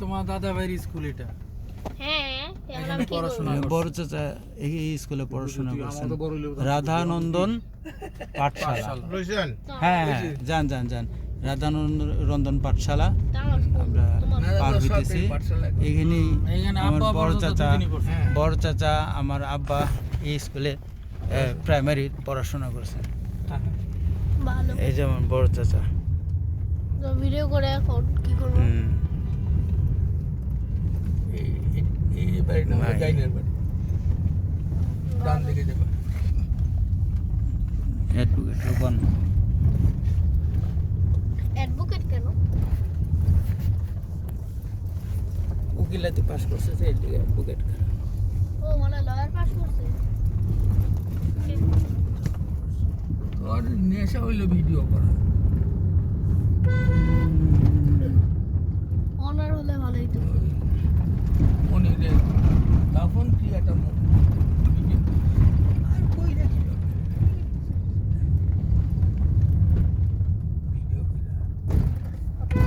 তোমার দাদা ভাইয়ের স্কুল এটা? হ্যাঁ পড়াশোনা বড় চাচা এই এই স্কুলে পড়াশোনা করছেন। আমাদের বড় হইলেও রাধানন্দন পাঠশালা। পাঠশালা। হ্যাঁ। হ্যাঁ যান যান যান। রাধানন্দন পাঠশালা। আমার পার হইতেছি। এখানে আমার আব্বা বড় চাচা বড় চাচা আমার আব্বা এই স্কুলে প্রাইমারি পড়াশোনা করছেন। এই যেমন আমার বড় চাচা। তো ভিডিও করে এখন কি করব হুম এই বাড়ি না নাই। গাইনের বাড়ি। ডান দিকে যাবে। অ্যাডভোকেট রূপন। অ্যাডভোকেট কেন? উকিলাতি পাস করছে সেই দিকে অ্যাডভোকেট ও মানে লয়ার পাস করছে। তোর নেশা হইল ভিডিও করা। অনার হলে ভালোই তো। মনিরে